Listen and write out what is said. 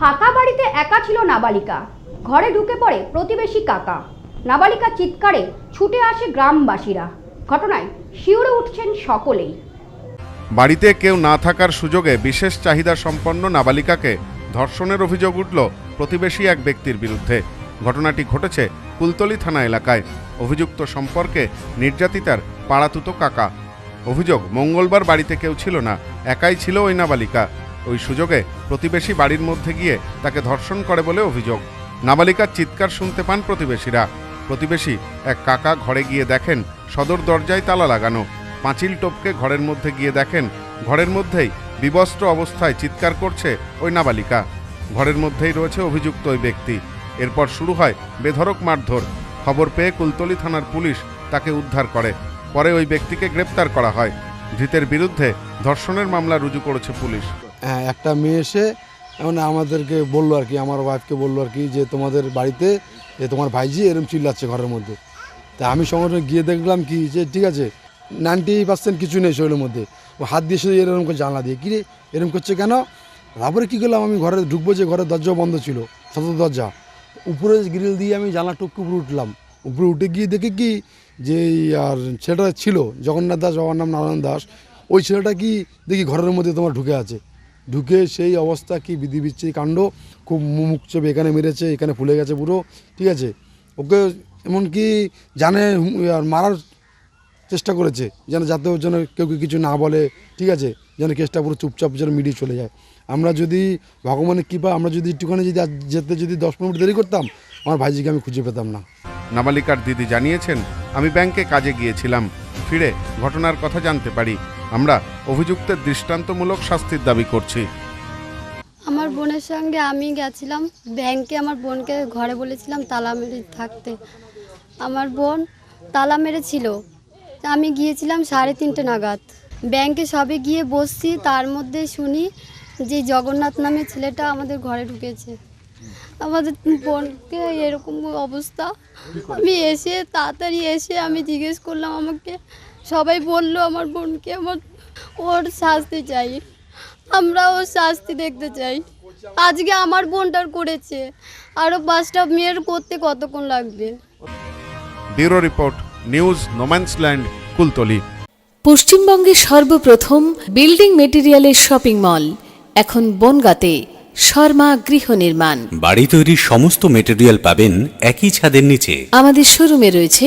ফাঁকা বাড়িতে একা ছিল নাবালিকা। ঘরে ঢুকে পড়ে প্রতিবেশী কাকা। নাবালিকা চিৎকারে ছুটে আসে গ্রামবাসীরা। ঘটনায় শিউরে উঠছেন সকলেই। বাড়িতে কেউ না থাকার সুযোগে বিশেষ চাহিদা সম্পন্ন নাবালিকাকে ধর্ষণের অভিযোগ উঠল প্রতিবেশী এক ব্যক্তির বিরুদ্ধে। ঘটনাটি ঘটেছে কুলতলি থানা এলাকায়। অভিযুক্ত সম্পর্কে নির্যাতিতার পাড়াতুতো কাকা। অভিযোগ, মঙ্গলবার বাড়িতে কেউ ছিল না, একাই ছিল ওই নাবালিকা। ওই সুযোগে প্রতিবেশী বাড়ির মধ্যে গিয়ে তাকে ধর্ষণ করে বলে অভিযোগ। নাবালিকার চিৎকার শুনতে পান প্রতিবেশীরা। প্রতিবেশী এক কাকা ঘরে গিয়ে দেখেন সদর দরজায় তালা লাগানো। পাঁচিল টপকে ঘরের মধ্যে গিয়ে দেখেন ঘরের মধ্যেই বিবস্ত্র অবস্থায় চিৎকার করছে ওই নাবালিকা। ঘরের মধ্যেই রয়েছে অভিযুক্ত ওই ব্যক্তি। এরপর শুরু হয় বেধরক মারধর। খবর পেয়ে কুলতলি থানার পুলিশ তাকে উদ্ধার করে। পরে ওই ব্যক্তিকে গ্রেপ্তার করা হয়। ধৃতের বিরুদ্ধে ধর্ষণের মামলা রুজু করেছে পুলিশ। হ্যাঁ একটা মেয়ে এসে মানে আমাদেরকে বলল আর কি, আমার ওয়াইফকে বলল আর কি যে তোমাদের বাড়িতে যে তোমার ভাইজি এরম চিল্লাচ্ছে ঘরের মধ্যে। তা আমি সঙ্গে গিয়ে দেখলাম কি যে ঠিক আছে নাইনটি পার্সেন্ট কিছু নেই শরীরের মধ্যে। ও হাত দিয়ে শুধু এরকম করে জানলা দিয়ে, কিরে এরকম করছে কেন? তারপরে কী করলাম আমি ঘরে ঢুকবো যে ঘরের দরজা বন্ধ ছিল শত দরজা। উপরে গ্রিল দিয়ে আমি জানলা টুকু উপরে উঠলাম। উপরে উঠে গিয়ে দেখি কি যে আর ছেলেটা ছিল, জগন্নাথ দাস, বাবার নাম নারায়ণ দাস। ওই ছেলেটা কি দেখি ঘরের মধ্যে তোমার ঢুকে আছে। ঢুকে সেই অবস্থা কি বিধি বিচ্ছিরি কাণ্ড? খুব মুখ চেপে এখানে মেরেছে, এখানে ফুলে গেছে পুরো, ঠিক আছে? ওকে এমনকি জানে মারার চেষ্টা করেছে, যেন যাতে ওর জন্য কেউ কিছু না বলে, ঠিক আছে? যেন কেসটা পুরো চুপচাপ যেন মিডিয়ে চলে যায়। আমরা যদি, ভগবানের কৃপা, আমরা যদি একটুখানি যদি যেতে যদি দশ মিনিট দেরি করতাম, আমার ভাইজিকে আমি খুঁজে পেতাম না। নাবালিকার দিদি জানিয়েছেন, আমি ব্যাংকে কাজে গিয়েছিলাম, ফিরে ঘটনার কথা জানতে পারি। আমরা অভিযুক্তের দৃষ্টান্তমূলক শাস্তির দাবি করছি। আমার বোনের সঙ্গে আমি গেছিলাম, ব্যাংকে আমার বোনকে ঘরে বলেছিলাম তালা মেরে থাকতে। আমার বোন তালা মেরেছিল। আমি গিয়েছিলাম সাড়ে তিনটে নাগাদ। ব্যাংকে সবে গিয়ে বসছি, তার মধ্যে শুনি যে জগন্নাথ নামে ছেলেটা আমাদের ঘরে ঢুকেছে। আমাদের বোনকে এরকম অবস্থা। আমি এসে তাড়াতাড়ি এসে আমি জিজ্ঞেস করলাম আমাকে সবাই বলল আমার বোনকে আমার ওর শাস্তি চাই। আমরা ওর শাস্তি দেখতে চাই। আজকে আমার বোনটার করেছে। আরও পাঁচটা মেয়ের করতে কতক্ষণ লাগবে? Bureau report news no man's land Kultali. পশ্চিমবঙ্গের সর্বপ্রথম বিল্ডিং মেটেরিয়ালের শপিং মল এখন বনগাঁতে শর্মা গৃহ নির্মাণ। বাড়ি তৈরির সমস্ত মেটেরিয়াল পাবেন একই ছাদের নিচে। আমাদের শোরুমে রয়েছে